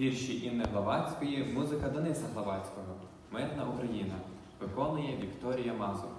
Вірші Інни Главацької, музика Дениса Главацького. Мирна Україна. Виконує Вікторія Мазур.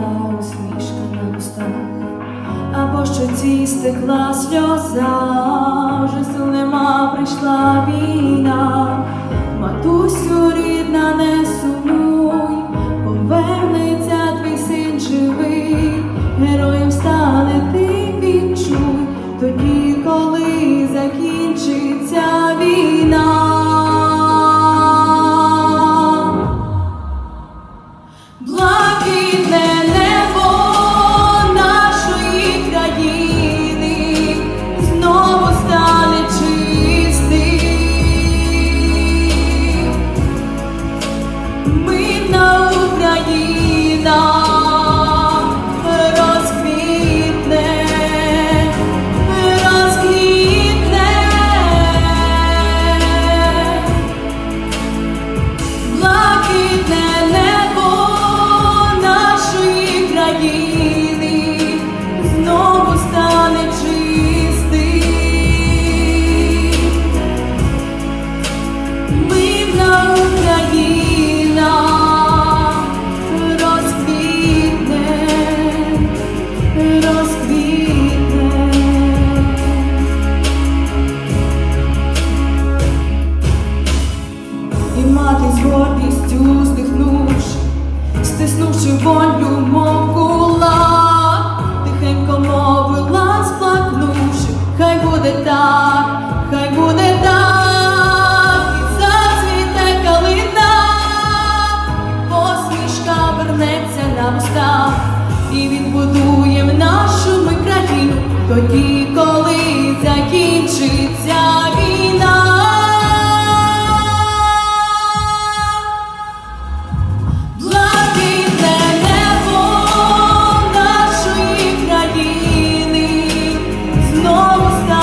моя усмішка на устах, або щоці стекла сльоза, вже сил нема прийшла війна, матусю. стиснувши волю мов кулак, тихенько мовила, сплакнувши, хай буде так, хай буде так, і зацвіте калина, і посмішка вернеться на уста, і відбудуємо нашу ми країну тоді, коли. almost gone.